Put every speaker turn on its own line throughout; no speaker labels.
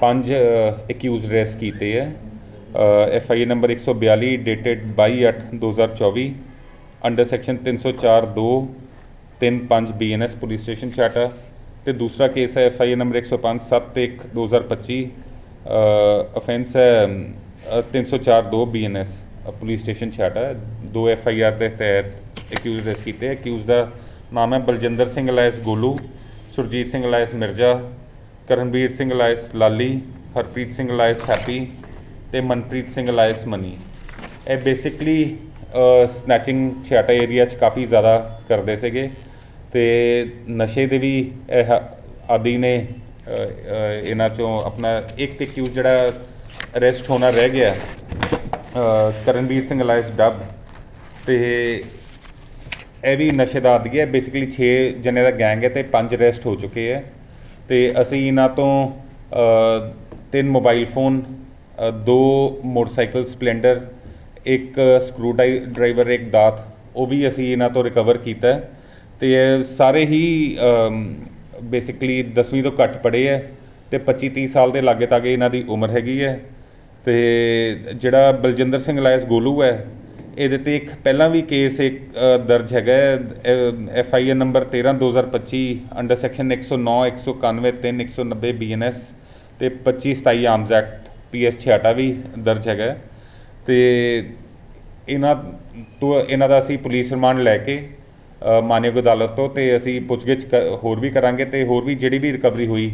ਪੰਜ accused arrest ਕੀਤੇ ਹੈ। F I number 142 dated 22/8/2024 under section 304 2 35 BNS police station Chhata. ਤੇ ਦੂਸਰਾ ਕੇਸ ਹੈ ਐਫ ਆਈ ਨੰਬਰ 105 71 2025 ਅਫੈਂਸ ਹੈ ਅ, 304 2 ਬੀਐਨਐਸ ਪੁਲਿਸ ਸਟੇਸ਼ਨ ਛਾਟਾ। ਦੋ ਐਫ ਆਈ ਆਰ ਦੇ ਤਹਿਤ ਅਕਿਊਜ਼ ਰੈਸਟ ਕੀਤੇ। ਅਕਿਊਜ਼ ਦਾ ਨਾਮ ਹੈ Baljinder Singh alias Golu Surjit Singh alias Mirza Karanveer Singh alias Lali, Harpreet Singh alias Happy ਤੇ ਮਨਪ੍ਰੀਤ ਸਿੰਘ ਲਾਇਸ ਮਨੀ। ਇਹ ਬੇਸਿਕਲੀ ਸਨੈਚਿੰਗ ਛਿਆਟਾ ਏਰੀਆ 'ਚ ਕਾਫੀ ਜ਼ਿਆਦਾ ਕਰਦੇ ਸੀਗੇ ਤੇ ਨਸ਼ੇ ਦੇ ਵੀ ਇਹ ਆਦੀ ਨੇ ਇਹਨਾਂ ਚੋਂ ਆਪਣਾ ਇੱਕ ਤੇ ਕਿਊ ਜਿਹੜਾ ਅਰੈਸਟ ਹੋਣਾ ਰਹਿ ਗਿਆ ਕਰਨਵੀਰ ਸਿੰਘ ਲਾਇਸ ਡੱਬ ਤੇ ਇਹ ਵੀ ਨਸ਼ੇ ਦਾ ਆਦੀ ਹੈ। ਬੇਸਿਕਲੀ 6 ਜਣੇ ਦਾ ਗੈਂਗ ਹੈ ਤੇ ਪੰਜ ਅਰੈਸਟ ਹੋ ਚੁੱਕੇ ਹੈ। ਤੇ ਅਸੀਂ ਇਹਨਾਂ ਤੋਂ ਤਿੰਨ ਮੋਬਾਈਲ ਫੋਨ ਦੋ ਮੋਟਰਸਾਈਕਲ ਸਪਲੈਂਡਰ, ਇੱਕ ਸਕਰੂ ਡਰਾਈਵਰ ਇੱਕ ਦਾਤ, ਉਹ ਵੀ ਅਸੀਂ ਇਹਨਾਂ ਤੋਂ ਰਿਕਵਰ ਕੀਤਾ ਹੈ। ਤੇ ਇਹ ਸਾਰੇ ਹੀ ਬੇਸਿਕਲੀ 10ਵੀਂ ਤੋਂ ਘੱਟ ਪੜ੍ਹੇ ਹੈ ਤੇ 25 30 ਸਾਲ ਦੇ ਲਾਗੇ ਤਾਗੇ ਇਹਨਾਂ ਦੀ ਉਮਰ ਹੈਗੀ ਹੈ। ਤੇ ਜਿਹੜਾ ਬਲਜਿੰਦਰ ਸਿੰਘ ਲਾਇਸ ਗੋਲੂ ਹੈ ਇਹਦੇ ਤੇ ਇੱਕ ਪਹਿਲਾਂ ਵੀ ਕੇਸ ਇੱਕ ਦਰਜ ਹੈਗਾ F I R number 13 2025 under section 109 191 3 190 BNS ਤੇ 25 27 ਆਰਮਸ ਐਕਟ ਪੀਐਸ 66 ਵੀ ਦਰਜ ਹੈਗਾ ਤੇ ਇਹਨਾਂ ਤੋਂ ਇਹਨਾਂ ਦਾ ਅਸੀਂ ਪੁਲਿਸ ਰਿਮਾਂਡ ਲੈ ਕੇ ਮਾਨਯੋਗ ਅਦਾਲਤ ਤੋਂ ਤੇ ਅਸੀਂ ਪੁੱਛਗਿੱਛ ਹੋਰ ਵੀ ਕਰਾਂਗੇ ਤੇ ਹੋਰ ਵੀ ਜਿਹੜੀ ਵੀ ਰਿਕਵਰੀ ਹੋਈ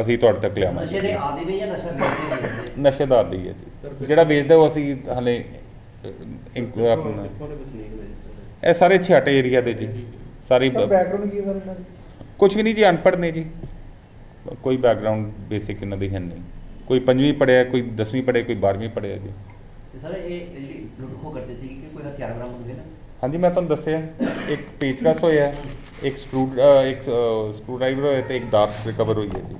ਅਸੀਂ ਤੁਹਾਡੇ ਤੱਕ ਲਿਆਵਾਂਗੇ।
ਨਸ਼ੇ ਦੇ ਆਦੀ ਨੇ ਜਾਂ ਨਸ਼ਾ
ਨਸ਼ੇ ਦਾ ਆਦੀ ਹੈ ਜੀ। ਜਿਹੜਾ ਵੇਚਦਾ ਉਹ ਅਸੀਂ ਹਲੇ ਇੰਕ- ਆਪਣਾ ਇਹ ਸਾਰੇ ਛਾਟੇ ਏਰੀਆ ਦੇ ਜੀ। ਸਾਰੀ
ਬੈਕਗ੍ਰਾਉਂਡ ਕੀ ਹੈ ਸਰ
ਕੁਝ ਵੀ ਨਹੀਂ ਜੀ ਅਨਪੜ੍ਹ ਨੇ ਜੀ। ਕੋਈ ਬੈਕਗ੍ਰਾਉਂਡ ਬੇਸਿਕ ਇਹਨਾਂ ਦੀ ਹੈ ਨਹੀਂ। ਕੋਈ ਪੰਜਵੀਂ ਪੜਿਆ ਕੋਈ 10ਵੀਂ ਪੜਿਆ ਕੋਈ 12ਵੀਂ ਪੜਿਆ ਜੀ।
ਸਰ ਇਹ ਜਿਹੜੀ ਲੁੱਟ ਖੋ ਕਰਦੇ ਸੀ ਕਿ ਕੋਈ ਹਥਿਆਰ ਬਰਾਮਦ ਹੋਏ ਨਾ?
ਹਾਂਜੀ ਮੈਂ ਤੁਹਾਨੂੰ ਦੱਸਿਆ। ਇੱਕ ਪੇਚਕਸ ਹੋਇਆ ਇੱਕ ਸਕਰੂ ਇੱਕ ਸਕਰੂ ਡਰਾਈਵਰ ਹੋਇਆ ਤੇ ਇੱਕ ਦਾਤ ਰਿਕਵਰ ਹੋਈ ਹੈ ਜੀ।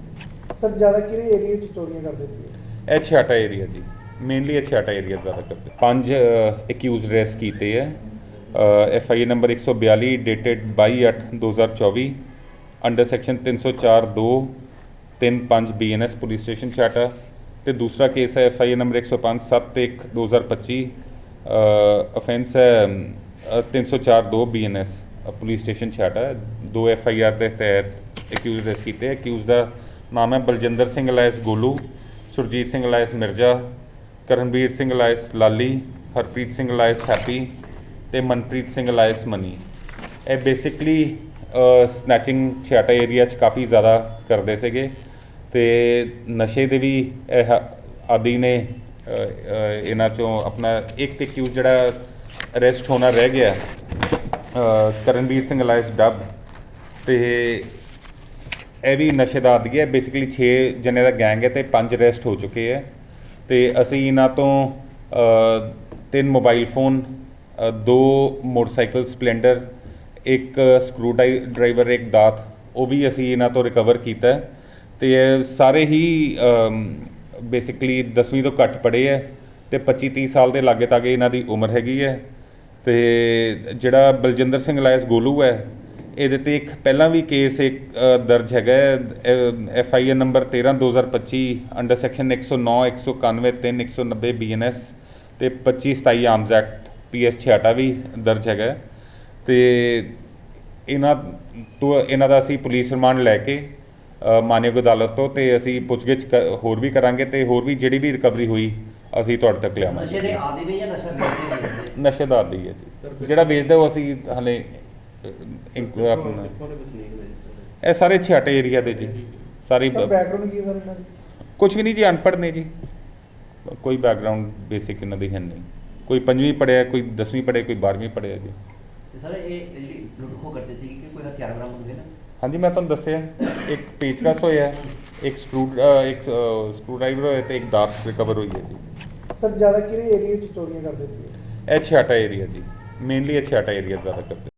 ਸਰ ਜ਼ਿਆਦਾ ਕਿਹੜੇ ਏਰੀਆ 'ਚ ਚੋਰੀਆਂ ਕਰਦੇ ਸੀ
ਇਹ ਛਾਟਾ ਏਰੀਆ ਜੀ। ਮੇਨਲੀ ਇਹ ਛਾਟਾ ਏਰੀਆ ਜ਼ਿਆਦਾ ਕਰਦੇ। ਪੰਜ ਅਕਿਊਜ਼ ਰੈਸਟ ਕੀਤੇ ਹੈ। F I number 142 dated 22/8/2024 under section 304 2 35 BNS police station Chhata ਤੇ ਦੂਸਰਾ ਕੇਸ ਹੈ ਐਫ ਆਈ ਨੰਬਰ 105 71 2025 ਅਫੈਂਸ ਹੈ ਅ, 304 2 ਬੀਐਨਐਸ ਪੁਲਿਸ ਸਟੇਸ਼ਨ ਛਾਟਾ ਦੋ ਐਫ ਆਈ ਆਰ ਦੇ ਤਹਿਤ ਅਕਿਊਜ਼ ਰੈਸਟ ਕੀਤੇ। ਅਕਿਊਜ਼ ਦਾ ਨਾਮ ਹੈ Baljinder Singh alias Golu Surjit Singh alias Mirza Karanveer Singh alias Lali, Harpreet Singh alias Happy ਤੇ ਮਨਪ੍ਰੀਤ ਸਿੰਘ ਲਾਇਸ ਮਨੀ। ਇਹ ਬੇਸਿਕਲੀ ਸਨੈਚਿੰਗ ਛਿਆਟਾ ਏਰੀਆ 'ਚ ਕਾਫੀ ਜ਼ਿਆਦਾ ਕਰਦੇ ਸੀਗੇ ਤੇ ਨਸ਼ੇ ਦੇ ਵੀ ਇਹ ਆਦੀ ਨੇ ਇਹਨਾਂ ਚੋਂ ਆਪਣਾ ਇੱਕ ਤੇ ਕਿਊ ਜਿਹੜਾ ਅਰੈਸਟ ਹੋਣਾ ਰਹਿ ਗਿਆ ਕਰਨਵੀਰ ਸਿੰਘ ਲਾਇਸ ਡੱਬ ਤੇ ਇਹ ਵੀ ਨਸ਼ੇ ਦਾ ਆਦੀ ਹੈ। ਬੇਸਿਕਲੀ 6 ਜਣੇ ਦਾ ਗੈਂਗ ਹੈ ਤੇ ਪੰਜ ਅਰੈਸਟ ਹੋ ਚੁੱਕੇ ਹੈ। ਤੇ ਅਸੀਂ ਇਹਨਾਂ ਤੋਂ ਤਿੰਨ ਮੋਬਾਈਲ ਫੋਨ ਦੋ ਮੋਟਰਸਾਈਕਲ ਸਪਲੈਂਡਰ, ਇੱਕ ਸਕਰੂ ਡਰਾਈਵਰ ਇੱਕ ਦਾਤ, ਉਹ ਵੀ ਅਸੀਂ ਇਹਨਾਂ ਤੋਂ ਰਿਕਵਰ ਕੀਤਾ ਹੈ। ਤੇ ਸਾਰੇ ਹੀ ਬੇਸਿਕਲੀ 10ਵੀਂ ਤੋਂ ਘੱਟ ਪੜ੍ਹੇ ਹੈ ਤੇ 25 30 ਸਾਲ ਦੇ ਲਾਗੇ ਤਾਗੇ ਇਹਨਾਂ ਦੀ ਉਮਰ ਹੈਗੀ ਹੈ। ਤੇ ਜਿਹੜਾ ਬਲਜਿੰਦਰ ਸਿੰਘ ਲਾਇਸ ਗੋਲੂ ਹੈ ਇਹਦੇ ਤੇ ਇੱਕ ਪਹਿਲਾਂ ਵੀ ਕੇਸ ਇੱਕ ਦਰਜ ਹੈਗਾ F I R number 13 2025 under section 109 191 3 190 BNS ਤੇ 25 27 ਆਰਮਸ ਐਕਟ ਪੀਐਸ 66 ਵੀ ਦਰਜ ਹੈਗਾ ਤੇ ਇਹਨਾਂ ਤੋਂ ਇਹਨਾਂ ਦਾ ਅਸੀਂ ਪੁਲਿਸ ਰਿਮਾਂਡ ਲੈ ਕੇ ਮਾਨਯੋਗ ਅਦਾਲਤ ਤੋਂ ਤੇ ਅਸੀਂ ਪੁੱਛਗਿੱਛ ਹੋਰ ਵੀ ਕਰਾਂਗੇ ਤੇ ਹੋਰ ਵੀ ਜਿਹੜੀ ਵੀ ਰਿਕਵਰੀ ਹੋਈ ਅਸੀਂ ਤੁਹਾਡੇ ਤੱਕ ਲਿਆਵਾਂਗੇ।
ਨਸ਼ੇ ਦੇ ਆਦੀ ਨੇ ਜਾਂ ਨਸ਼ਾ
ਨਸ਼ੇ ਦਾ ਆਦੀ ਹੈ ਜੀ। ਜਿਹੜਾ ਵੇਚਦਾ ਉਹ ਅਸੀਂ ਹਲੇ ਅ, ਇੰਕ- ਆਪਣਾ। ਇਹ ਸਾਰੇ ਛਾਟੇ ਏਰੀਆ ਦੇ ਜੀ। ਸਾਰੀ
ਬੈਕਗ੍ਰਾਉਂਡ ਕੀ ਹੈ ਸਰ ਇਹਨਾਂ ਦੀ?
ਕੁਝ ਵੀ ਨਹੀਂ ਜੀ ਅਨਪੜ੍ਹ ਨੇ ਜੀ। ਕੋਈ ਬੈਕਗ੍ਰਾਉਂਡ ਬੇਸਿਕ ਇਹਨਾਂ ਦੀ ਹੈ ਨਹੀਂ। ਕੋਈ ਪੰਜਵੀਂ ਪੜਿਆ ਕੋਈ 10ਵੀਂ ਪੜਿਆ ਕੋਈ 12ਵੀਂ ਪੜਿਆ ਜੀ।
ਸਰ ਇਹ ਜਿਹੜੀ ਲੁੱਟ ਖੋ ਕਰਦੇ ਸੀ ਕਿ ਕੋਈ ਹਥਿਆਰ ਬਰਾਮਦ ਹੋਏ ਨਾ?
ਹਾਂਜੀ ਮੈਂ ਤੁਹਾਨੂੰ ਦੱਸਿਆ। ਇੱਕ ਪੇਚਕਸ ਹੋਇਆ ਇੱਕ ਸਕਰੂ ਇੱਕ ਸਕਰੂ ਡਰਾਈਵਰ ਹੋਇਆ ਤੇ ਇੱਕ ਦਾਤ ਰਿਕਵਰ ਹੋਈ ਹੈ ਜੀ।
ਸਰ ਜ਼ਿਆਦਾ ਕਿਹੜੇ ਏਰੀਆ 'ਚ ਚੋਰੀਆਂ ਕਰਦੇ ਸੀ
ਇਹ ਛਾਟਾ ਏਰੀਆ ਜੀ। ਮੇਨਲੀ ਇਹ ਛਾਟਾ ਏਰੀਆ ਜ਼ਿਆਦਾ ਕਰਦੇ।